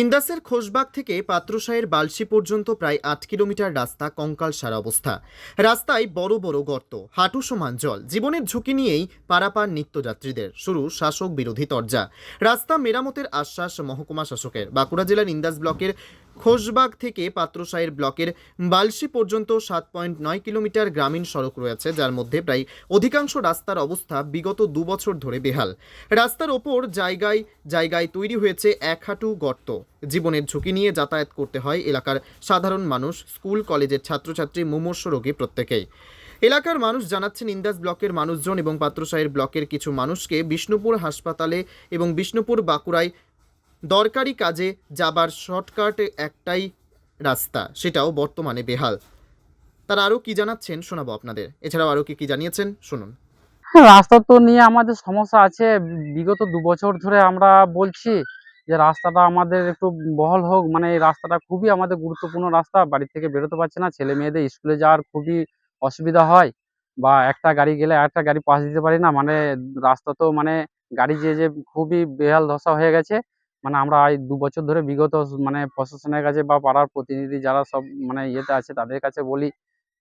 ইন্দাসের খোশবাগ থেকে পাত্রসায়ের বালসি পর্যন্ত প্রায় আট কিলোমিটার রাস্তা, কঙ্কাল সারা অবস্থা। রাস্তায় বড় বড় গর্ত, হাঁটু সমান জল। জীবনের ঝুঁকি নিয়েই পারাপার নিত্যযাত্রীদের, শুরু শাসক বিরোধী তরজা। রাস্তা মেরামতের আশ্বাস মহকুমা শাসকের। বাঁকুড়া জেলার ইন্দাস ব্লকের খোশবাগ থেকে পাত্রসায়ের ব্লকের বালসি পর্যন্ত সাত পয়েন্ট নয় কিলোমিটার গ্রামীণ সড়ক রয়েছে, যার মধ্যে প্রায় অধিকাংশ রাস্তার অবস্থা বিগত দু বছর ধরে বেহাল। রাস্তার ওপর জায়গায় জায়গায় তৈরি হয়েছে এক হাঁটু গর্ত। জীবনের ঝুঁকি নিয়ে যাতায়াত করতে হয় এলাকার সাধারণ মানুষ, স্কুল, কলেজের ছাত্রছাত্রী, মুমর্ষ রোগী প্রত্যেকেই। এলাকার মানুষ জানাচ্ছেন, ইন্দাস ব্লকের মানুষজন এবং পাত্রসাহের ব্লকের কিছু মানুষকে বিষ্ণুপুর হাসপাতালে এবং বিষ্ণুপুর বাঁকুড়ায় দরকারি কাজে যাবার শর্টকাট একটাই রাস্তা, সেটাও বর্তমানে বেহাল। তারা আরও কি জানাচ্ছেন শোনাবো আপনাদের। এছাড়াও আরও কি কি জানিয়েছেন শুনুন। রাস্তা তো নিয়ে আমাদের সমস্যা আছে, বিগত দু বছর ধরে আমরা বলছি যে রাস্তাটা আমাদের একটু বহল হোক মানে এই রাস্তাটা খুবই আমাদের গুরুত্বপূর্ণ রাস্তা, বাড়ি থেকে বেরোতে পারছে না, ছেলে মেয়েদের স্কুলে যাওয়ার খুবই অসুবিধা হয়, বা একটা গাড়ি গেলে একটা গাড়ি পাশ দিতে পারি না মানে রাস্তা তো মানে গাড়ি যে যে খুবই বেহাল দশা হয়ে গেছে মানে আমরা এই দু বছর ধরে বিগত মানে প্রশাসনের কাছে বা পাড়ার প্রতিনিধি যারা সব মানে ইয়েতে আছে তাদের কাছে বলি,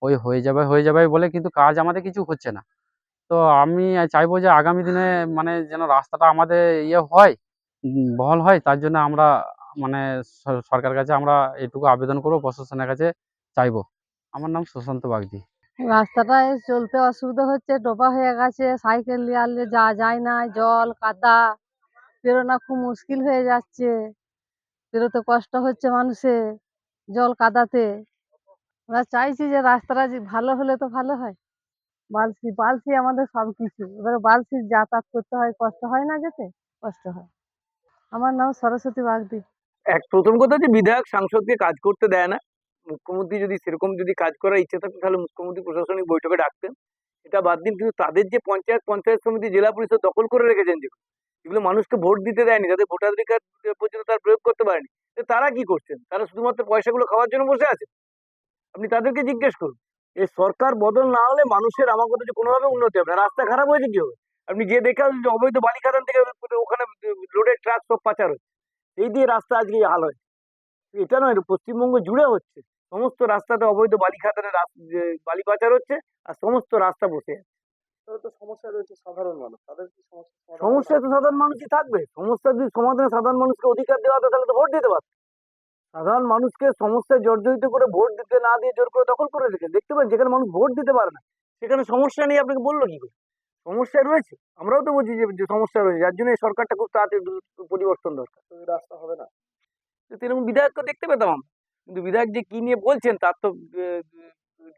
ওই হয়ে যাবে হয়ে যাবে বলে কিন্তু কাজ আমাদের কিছু হচ্ছে না। তো আমি চাইব যে আগামী দিনে মানে যেন রাস্তাটা আমাদের ইয়ে হয় বহল হয়, তার জন্য আমরা মানে স- সরকারের কাছে আমরা এটুকু আবেদন করব, প্রশাসনের কাছে চাইব। আমার নাম সুশান্ত বাগদি। রাস্তাটায় চলতে অসুবিধা হচ্ছে, ডোবা হয়ে গেছে, সাইকেল নিয়ে যাওয়া যায় না, জল, কাদা। বেরোনো খুব মুশকিল হয়ে যাচ্ছে। পেরোতে কষ্ট হচ্ছে মানুষের জল কাদাতে। আমরা চাইছি যে রাস্তাটা যে ভালো হলে তো ভালো হয়। বালসি বালসি আমাদের সব কিছু এবারে বালসি যাতায়াত করতে হয়, কষ্ট হয় না যেতে? কষ্ট হয়। আমার নাম সরস্বতী বাগদি। এক প্রথম কথা যে বিধায়ক সাংসদকে কাজ করতে দেয় না। মুখ্যমন্ত্রী যদি সেরকম যদি কাজ করার ইচ্ছে থাকতো তাহলে মুখ্যমন্ত্রী প্রশাসনিক বৈঠকে ডাকতেন। এটা বাদ দিন, কিন্তু তাদের যে পঞ্চায়েত পঞ্চায়েত সমিতি, জেলা পরিষদ দখল করে রেখেছেন যেগুলো এগুলো মানুষকে ভোট দিতে দেয়নি তাদের ভোটাধিকার পর্যন্ত তার প্রয়োগ করতে পারেনি। তারা কি করছেন? তারা শুধুমাত্র পয়সাগুলো খাওয়ার জন্য বসে আছে? আপনি তাদেরকে জিজ্ঞেস করুন। এই সরকার বদল না হলে মানুষের আমার কথা যে কোনোভাবে উন্নতি হবে না, রাস্তা খারাপ হয়েছে কি হবে? আপনি যে দেখে যে অবৈধ বালি খাদান থেকে ওখানে রোডের ট্রাক সব পাচার হচ্ছে এই দিয়ে রাস্তা আজকে হাল হয় এটা নয় পশ্চিমবঙ্গ জুড়ে হচ্ছে। সমস্ত রাস্তাতে অবৈধ বালি খাদানের বালি পাচার হচ্ছে আর সমস্ত রাস্তা বসে আছে। তো সমস্যা রয়েছে সাধারণ মানুষ। তাদের কি সমস্যা সমস্যা তো সাধারণ মানুষই থাকবে। সমস্যা যদি সমাধানে সাধারণ মানুষকে অধিকার দেওয়া হতো তাহলে তো ভোট দিতে পারত। সাধারণ মানুষকে সমস্যায় জর্জরিত করে ভোট দিতে না দিয়ে জোর করে দখল করে রেখে দেখতে পান যেখানে মানুষ ভোট দিতে পারে না সেখানে সমস্যা নেই আপনাকে বলল কি করে? সমস্যা রয়েছে। আমরাও তো বলছি যে সমস্যা রয়েছে যার জন্য এই সরকারটা খুব তাড়াতাড়ি পরিবর্তন দরকার। রাস্তা হবে না। তো এরকম বিধায়ককে দেখতে পেতাম আমরা। কিন্তু বিধায়ক যে কি নিয়ে বলছেন তার তো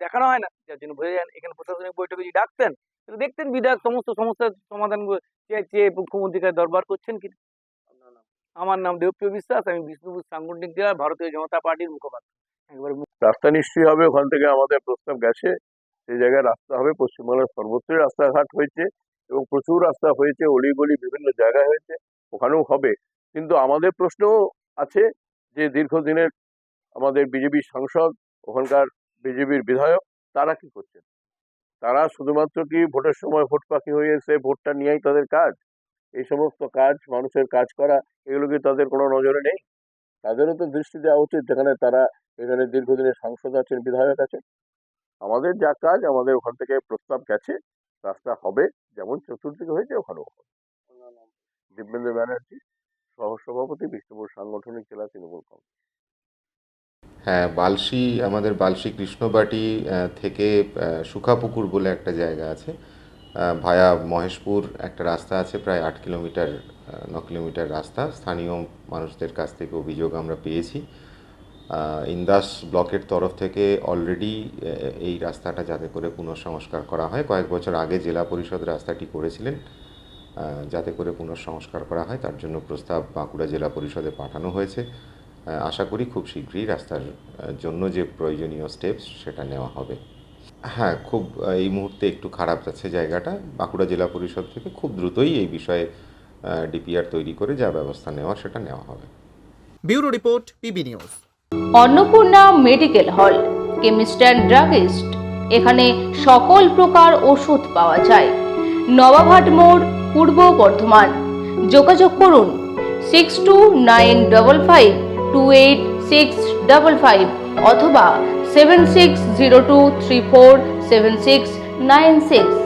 দেখানো হয় না। যার জন্য বোঝা যায় এখানে প্রশাসনিক বৈঠকে যদি ডাকতেন দেখতেন বিধায়ক সমস্ত সমস্যার সমাধান চেয়ে কাছে দরবার করছেন কি আমার নাম দেবপ্রিয় বিশ্বাস, আমি বিষ্ণুপুর সাংগঠনিক জেলা ভারতীয় জনতা পার্টির মুখপাত্র। একবারে রাস্তা নিশ্চয়ই হবে, ওখান থেকে আমাদের প্রস্তাব গেছে। সেই জায়গায় রাস্তা হবে পশ্চিমবাংলার সর্বত্রই রাস্তাঘাট হয়েছে এবং প্রচুর রাস্তা হয়েছে, অলিগলি বিভিন্ন জায়গায় হয়েছে, ওখানেও হবে। কিন্তু আমাদের প্রশ্ন আছে যে দীর্ঘদিনের আমাদের বিজেপি সাংসদ, ওখানকার বিজেপির বিধায়ক, তারা কি করছেন? তারা শুধুমাত্র কি ভোটের সময় ভোট পাখি হয়ে এসে ভোটটা নিয়েই তাদের কাজ? এই সমস্ত কাজ মানুষের কাজ করা এগুলো কি তাদের কোনো নজরে নেই? তাদেরও তো দৃষ্টি দেওয়া উচিত যেখানে তারা এখানে দীর্ঘদিনের সাংসদ আছেন বিধায়ক আছেন। আমাদের যা কাজ আমাদের ওখান থেকে প্রস্তাব গেছে রাস্তা হবে যেমন চতুর্দিকে হয়েছে ওখানেও হবে। দিব্যেন্দ্র ব্যানার্জি সহসভাপতি বিষ্ণুপুর সাংগঠনিক জেলা তৃণমূল কংগ্রেস। হ্যাঁ বালসি আমাদের বালসি কৃষ্ণবাটি থেকে সুখাপুকুর বলে একটা জায়গা আছে। ভায়া মহেশপুর একটা রাস্তা আছে, প্রায় আট কিলোমিটার ন কিলোমিটার রাস্তা। স্থানীয় মানুষদের কাছ থেকে অভিযোগ আমরা পেয়েছি। ইন্দাস ব্লকের তরফ থেকে অলরেডি এই রাস্তাটা যাতে করে পুনঃসংস্কার করা হয়। কয়েক বছর আগে জেলা পরিষদ রাস্তাটি করেছিলেন যাতে করে পুনঃসংস্কার করা হয়। তার জন্য প্রস্তাব বাঁকুড়া জেলা পরিষদে পাঠানো হয়েছে। আশা করি খুব শীঘ্রই রাস্তার জন্য যে প্রয়োজনীয় স্টেপস সেটা নেওয়া হবে। হ্যাঁ খুব এই মুহূর্তে একটু খারাপ যাচ্ছে জায়গাটা। বাঁকুড়া জেলা পরিষদ থেকে খুব দ্রুতই এই বিষয়ে ডিপিআর তৈরি করে যা ব্যবস্থা নেওয়া সেটা নেওয়া হবে। Bureau report PB news Annapurna medical hall chemist and druggist এখানে সকল প্রকার ওষুধ পাওয়া যায়। নবাবহাট মোড় পূর্ব বর্ধমান। যোগাযোগ করুন six two nine double five two eight six double five অথবা seven six zero two three four seven six nine six